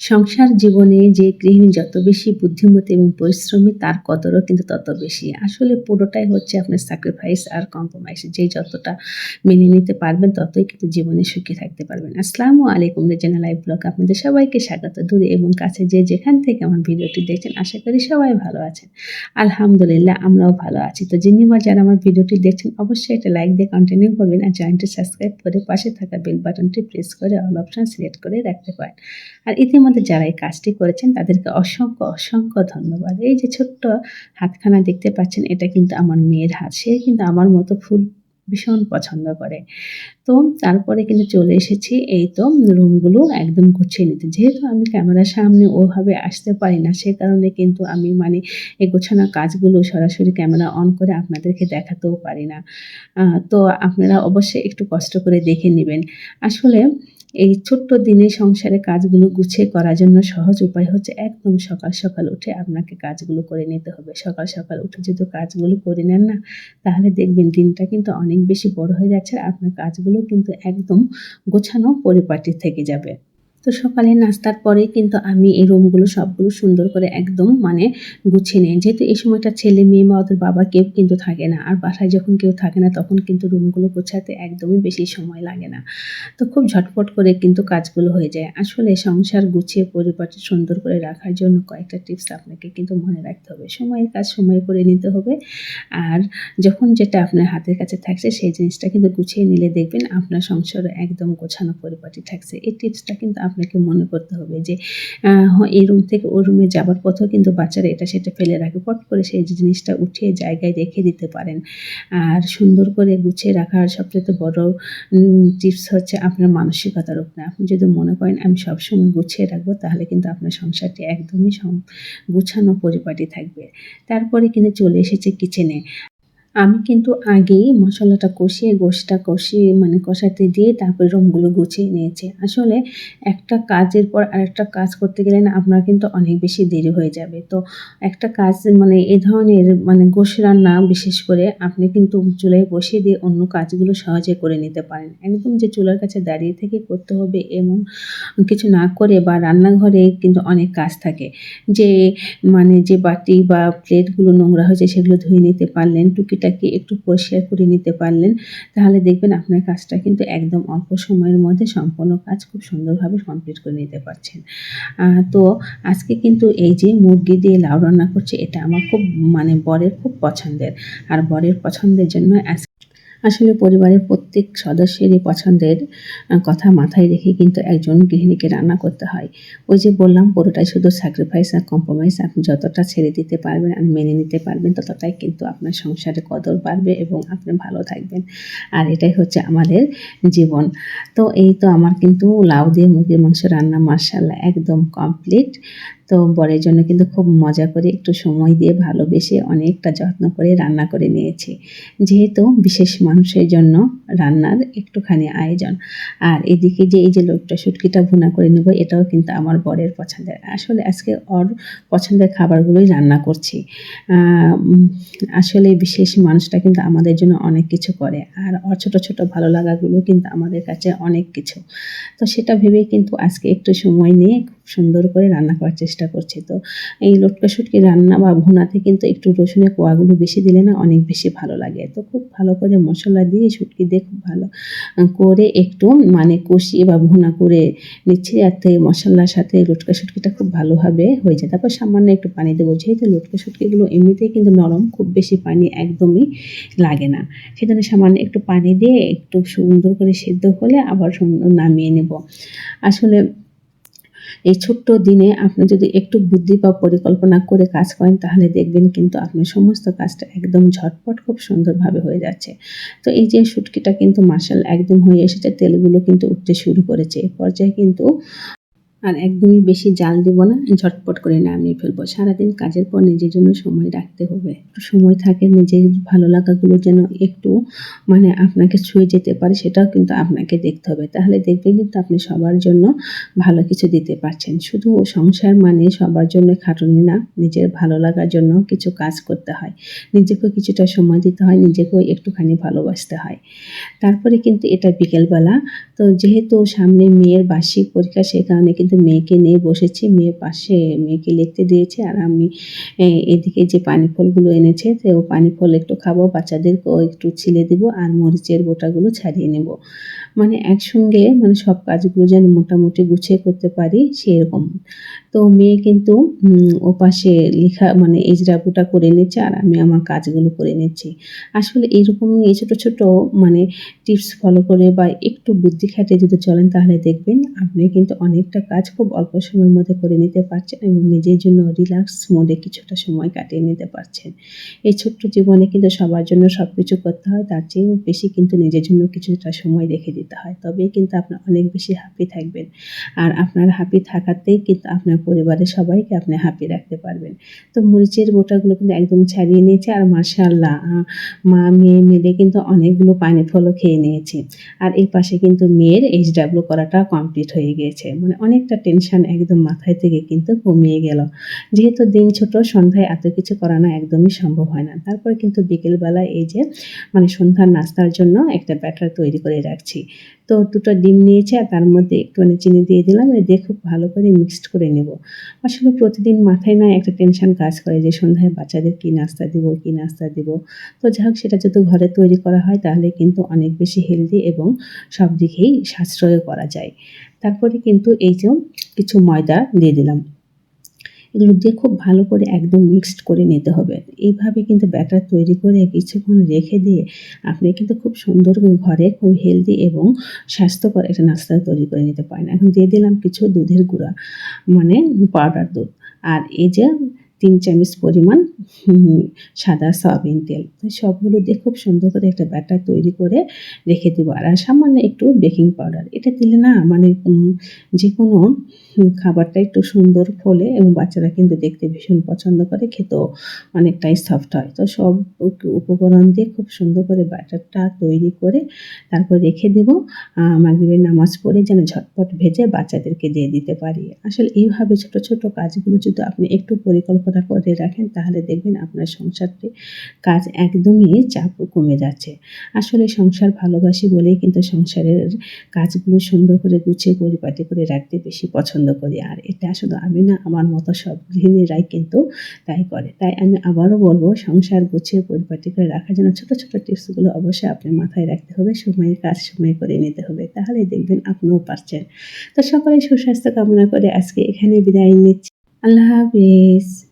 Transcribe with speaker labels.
Speaker 1: সংসার জীবনে যে গৃহিণী যত বেশি বুদ্ধিমতী এবং পরিশ্রমী, তার কদরও কিন্তু তত বেশি। আসলে পুরোটাই হচ্ছে আপনার স্যাক্রিফাইস আর কম্প্রোমাইজ যে যতটা মেনে নিতে পারবেন, ততই কিন্তু জীবনে সুখী থাকতে পারবেন। আসসালামু আলাইকুম রেজেনা লাইভ ব্লগ আপনাদের সবাইকে স্বাগত। দূরে এবং কাছে যে যেখান থেকে আমার ভিডিওটি দেখছেন, আশা করি সবাই ভালো আছেন। আলহামদুলিল্লাহ, আমরাও ভালো আছি। তো যিনি বা যারা আমার ভিডিওটি দেখছেন, অবশ্যই এটা লাইক দিয়ে কন্টিনিউ করবেন আর চ্যানেলটি সাবস্ক্রাইব করে পাশে থাকা বেল বাটনটি প্রেস করে অল অপশন সিলেক্ট করে রাখতে পারেন। আর ইতিমধ্যে যারা এই কাজটি করেছেন, তাদেরকে অসংখ্য অসংখ্য ধন্যবাদ। এই যে ছোট্ট হাতখানা দেখতে পাচ্ছেন, এটা কিন্তু আমার মেয়ের হাত। সে কিন্তু আমার মতো ফুল ভীষণ পছন্দ করে। তো তারপরে কিন্তু চলে এসেছি। এই তো রুমগুলো একদম গুছিয়ে নিতে। যেহেতু আমি ক্যামেরার সামনে ওভাবে আসতে পারি না, সে কারণে কিন্তু আমি মানে এই গোছানো কাজগুলো সরাসরি ক্যামেরা অন করে আপনাদেরকে দেখাতেও পারি না। তো আপনারা অবশ্যই একটু কষ্ট করে দেখে নেবেন। আসলে এই ছোট্ট দিনে সংসারে কাজগুলো গুছিয়ে করার জন্য সহজ উপায় হচ্ছে একদম সকাল সকাল উঠে আপনাকে কাজগুলো করে নিতে হবে। সকাল সকাল উঠে যদি কাজগুলো করে নেন না, তাহলে দেখবেন দিনটা কিন্তু অনেক বেশি বড় হয়ে যাচ্ছে আর আপনার কাজগুলো কিন্তু একদম গোছানো পরিপাটি থেকে যাবে। তো সকালে নাস্তার পরে কিন্তু আমি এই রুমগুলো সবগুলো সুন্দর করে একদম মানে গুছিয়ে নিই। যেহেতু এই সময়টা ছেলে মেয়ে বা ওদের বাবা কেউ কিন্তু থাকে না। আর বাসায় যখন কেউ থাকে না, তখন কিন্তু রুমগুলো গোছাতে একদমই বেশি সময় লাগে না। তো খুব ঝটপট করে কিন্তু কাজগুলো হয়ে যায়। আসলে সংসার গুছিয়ে পরিপাটি সুন্দর করে রাখার জন্য কয়েকটা টিপস আপনাকে কিন্তু মনে রাখতে হবে। সময়ের কাজ সময় করে নিতে হবে। আর যখন যেটা আপনার হাতের কাছে থাকছে, সেই জিনিসটা কিন্তু গুছিয়ে নিলে দেখবেন আপনার সংসার একদম গোছানো পরিপাটি থাকছে। এই টিপসটা কিন্তু আপনাকে মনে করতে হবে যে এই রুম থেকে ওই রুমে যাবার পথেও কিন্তু বাচ্চারা এটা সেটা ফেলে রাখে। পট করে সেই জিনিসটা উঠিয়ে জায়গায় রেখে দিতে পারেন। আর সুন্দর করে গুছিয়ে রাখার সবচেয়ে বড় টিপস হচ্ছে আপনার মানসিকতার উপরে। আপনি যদি মনে করেন, আমি সবসময় গুছিয়ে রাখব, তাহলে কিন্তু আপনার সংসারটি একদমই গুছানো পরিপাটি থাকবে। তারপরে কিন্তু চলে এসেছে কিচেনে আমি কিন্তু আগেই মশলাটা কষিয়ে গোশটা কষিয়ে মানে কষাতে দিয়ে তারপরে রঙগুলো গুছিয়ে নিয়েছি। আসলে একটা কাজের পর আরেকটা কাজ করতে গেলে না আপনার কিন্তু অনেক বেশি দেরি হয়ে যাবে। তো একটা কাজ মানে এ ধরনের মানে গোশ রান্না বিশেষ করে আপনি কিন্তু চুলায় বসিয়ে দিয়ে অন্য কাজগুলো সহজে করে নিতে পারেন। একদম যে চুলার কাছে দাঁড়িয়ে থেকে করতে হবে এমন কিছু না করে বা রান্নাঘরে কিন্তু অনেক কাজ থাকে। যে মানে যে বাটি বা প্লেটগুলো নোংরা হয়েছে সেগুলো ধুয়ে নিতে পারলেন টুকি সেটাকে একটু পরিষ্কার করে নিতে পারলেন, তাহলে দেখবেন আপনার কাজটা কিন্তু একদম অল্প সময়ের মধ্যে সম্পূর্ণ কাজ খুব সুন্দরভাবে কমপ্লিট করে নিতে পারছেন। তো আজকে কিন্তু এই যে মুরগি দিয়ে লাউ রান্না করছে, এটা আমার খুব মানে বরের খুব পছন্দের। আর বরের পছন্দের জন্য আসলে পরিবারের প্রত্যেক সদস্যেরই পছন্দের কথা মাথায় রেখে কিন্তু একজন গৃহিণীকে রান্না করতে হয়। ওই যে বললাম, পুরোটাই শুধু স্যাক্রিফাইস আর কম্প্রোমাইজ আপনি যতটা ছেড়ে দিতে পারবেন আর মেনে নিতে পারবেন, ততটাই কিন্তু আপনার সংসারে কদর বাড়বে এবং আপনি ভালো থাকবেন। আর এটাই হচ্ছে আমাদের জীবন। তো এই তো আমার কিন্তু লাউ দিয়ে মুরগির মাংস রান্না মার্শাল্লাহ একদম কমপ্লিট তো বরের জন্য কিন্তু খুব মজা করে একটু সময় দিয়ে ভালোবেসে অনেকটা যত্ন করে রান্না করে নিয়েছি। যেহেতু বিশেষ মানুষের জন্য রান্নার একটুখানি আয়োজন। আর এদিকে যে, এই যে লোকটা শুটকিটা ভুনা করে নেব, এটাও কিন্তু আমার বরের পছন্দের। আসলে আজকে ওর পছন্দের খাবারগুলোই রান্না করছি। আসলে বিশেষ মানুষটা কিন্তু আমাদের জন্য অনেক কিছু করে। আর ওর ছোটো ছোটো ভালো লাগাগুলো কিন্তু আমাদের কাছে অনেক কিছু। তো সেটা ভেবেই কিন্তু আজকে একটু সময় নিয়ে সুন্দর করে রান্না করার চেষ্টা করছি। তো এই লটকা শুটকি রান্না বা ভুনাতে কিন্তু একটু রসুনের কোয়াগুলো বেশি দিলে না অনেক বেশি ভালো লাগে। তো খুব ভালো করে মশলা দিয়ে শুটকি দিয়ে খুব ভালো করে একটু মানে কষিয়ে বা ভুনা করে নিচ্ছি যাতে মশলার সাথে লটকা শুটকিটা খুব ভালোভাবে হয়ে যায়। তারপর সামান্য একটু পানি দেবো, যেহেতু লটকা শুটকিগুলো এমনিতেই কিন্তু নরম, খুব বেশি পানি একদমই লাগে না। সেজন্য সামান্য একটু পানি দিয়ে একটু সুন্দর করে সেদ্ধ হলে আবার নামিয়ে নেব। আসলে এই ছোট্ট দিনে আপনি যদি একটু বুদ্ধি বা পরিকল্পনা করে কাজ করেন, তাহলে দেখবেন কিন্তু আপনার সমস্ত কাজটা একদম ঝটপট খুব সুন্দরভাবে হয়ে যাচ্ছে। তো এই যে শুটকিটা কিন্তু মার্শাল একদম হয়ে এসেছে, তেলগুলো কিন্তু উঠতে শুরু করেছে। এ পর্যায়ে কিন্তু আর একদমই বেশি জাল দিব না, ঝটপট করে নামিয়ে ফেলব। সারাদিন কাজের পর নিজের জন্য সময় রাখতে হবে। সময় থাকে, নিজের ভালো লাগাগুলো যেন একটু মানে আপনাকে ছুঁয়ে যেতে পারে, সেটাও কিন্তু আপনাকে দেখতে হবে। তাহলে দেখবেন কিন্তু আপনি সবার জন্য ভালো কিছু দিতে পারছেন। শুধু সংসার মানে সবার জন্য খাটুনি না, নিজের ভালো লাগার জন্য কিছু কাজ করতে হয়। নিজেকেও কিছুটা সময় দিতে হয়, নিজেকেও একটুখানি ভালোবাসতে হয়। তারপরে কিন্তু এটা বিকেলবেলা। তো যেহেতু সামনে মেয়ের বার্ষিক পরীক্ষা সে কারণে কিন্তু কিন্তু মেয়েকে নিয়ে বসেছি। মেয়ে পাশে মেয়েকে লিখতে দিয়েছে আর আমি এদিকে যে পানি ফলগুলো এনেছে, তো ও পানি ফল একটু খাব, বাচ্চাদেরকেও একটু ছিলে দেবো আর মরিচের বোটাগুলো ছাড়িয়ে নেব। মানে একসঙ্গে মানে সব কাজগুলো যেন মোটামুটি গুছিয়ে করতে পারি, সেরকম। তো মেয়ে কিন্তু উম, ও পাশে লেখা মানে এজরাবুটা করে নিচ্ছে আর আমি আমার কাজগুলো করে নিচ্ছি। আসলে এইরকম এই ছোটো ছোটো মানে টিপস ফলো করে বা একটু বুদ্ধি খাটিয়ে যদি চলেন তাহলে দেখবেন আপনি কিন্তু অনেকটা কাজ খুব অল্প সময়ের মধ্যে করে নিতে পারছেন এবং নিজের জন্য রিল্যাক্স মোডে কিছুটা সময় কাটিয়ে নিতে পারছেন। এই ছোট্ট জীবনে কিন্তু সবার জন্য সব কিছু করতে হয় তার চেয়েও বেশি কিন্তু নিজের জন্য কিছুটা সময় রেখে দিতে হয়। তবেই কিন্তু আপনার অনেক বেশি হ্যাপি থাকবেন। আর আপনার হ্যাপি থাকাতেই কিন্তু আপনার পরিবারের সবাইকে আপনি হ্যাপি রাখতে পারবেন। তো মরিচের বোটাগুলো কিন্তু একদম ছাড়িয়ে নিয়েছে আর মার্শাল্লাহ মা মেয়ে মিলে কিন্তু অনেকগুলো পানি ফলও খেয়ে নিয়েছে। আর এই পাশে কিন্তু মেয়ের এইচ ডাব্লিউ করাটা কমপ্লিট হয়ে গিয়েছে। মানে অনেকটা টেনশন একদম মাথায় থেকে কিন্তু কমিয়ে গেল। যেহেতু দিন ছোট, সন্ধ্যায় এত কিছু করানো একদমই সম্ভব হয় না। তারপরে কিন্তু বিকেলবেলা এই যে মানে সন্ধ্যার নাস্তার জন্য একটা ব্যাটার তৈরি করে রাখছি। তো দুটো ডিম নিয়েছে আর তার মধ্যে একটুখানি চিনি দিয়ে দিলাম। দিয়ে খুব ভালো করে মিক্সড করে নেব। আসলে প্রতিদিন মাথায় না একটা টেনশন কাজ করে যে সন্ধ্যায় বাচ্চাদের কী নাস্তা দিব, কী নাস্তা দিব। তো যাই হোক সেটা যদি ঘরে তৈরি করা হয় তাহলে কিন্তু অনেক বেশি হেলদি এবং সব দিকেই সাশ্রয় করা যায়। তারপরে কিন্তু এই যে কিছু ময়দা দিয়ে দিলাম। এগুলো দিয়ে খুব ভালো করে একদম মিক্সড করে নিতে হবে। এইভাবে কিন্তু ব্যাটার তৈরি করে কিছুক্ষণ রেখে দিয়ে আপনি কিন্তু খুব সুন্দর ঘরে খুব হেলদি এবং স্বাস্থ্যকর একটা নাস্তা তৈরি করে নিতে পারেন। এখন দিয়ে দিলাম কিছু দুধের গুঁড়া মানে পাউডার দুধ। আর এই যে তিন চামচ পরিমাণ সাদা সয়াবিন তেল। তো সবগুলো দিয়ে খুব সুন্দর করে একটা ব্যাটার তৈরি করে রেখে দেবো। আর সামান্য একটু বেকিং পাউডার। এটা দিলে না মানে যে কোনো খাবারটা একটু সুন্দর ফলে এবং বাচ্চারা কিন্তু দেখতে ভীষণ পছন্দ করে, খেতেও অনেকটাই সফট হয়। তো সব উপকরণ দিয়ে খুব সুন্দর করে ব্যাটারটা তৈরি করে তারপর রেখে দেব। মাগরিবের নামাজ পড়ে যেন ঝটপট ভেজে বাচ্চাদেরকে দিয়ে দিতে পারি। আসলে এইভাবে ছোট ছোট কাজগুলো যদি আপনি একটু পরিকল্পনা করে রাখেন তাহলে দেখবেন আপনার সংসারটি কাজ একদমই চাপ কমে যাচ্ছে। আসলে সংসার ভালোবাসি বলেই কিন্তু সংসারের কাজগুলো সুন্দর করে গুছিয়ে, পরিপাটি করে রাখতে বেশি পছন্দ করি। আর এটা শুধু আমি না, আমার মতো সব গৃহিণীরাই কিন্তু তাই করে। তাই আমি আবারও বলব, সংসার গুছিয়ে, পরিপাটি করে রাখার জন্য ছোট ছোট টিপসগুলো অবশ্যই আপনি মাথায় রাখতে হবে সময়ের কাজ সময় করে নিতে হবে। তাহলে দেখবেন আপনিও পারছেন। তো সকলে সুস্বাস্থ্য কামনা করে আজকে এখানে বিদায় নিচ্ছি। আল্লাহ হাফিজ।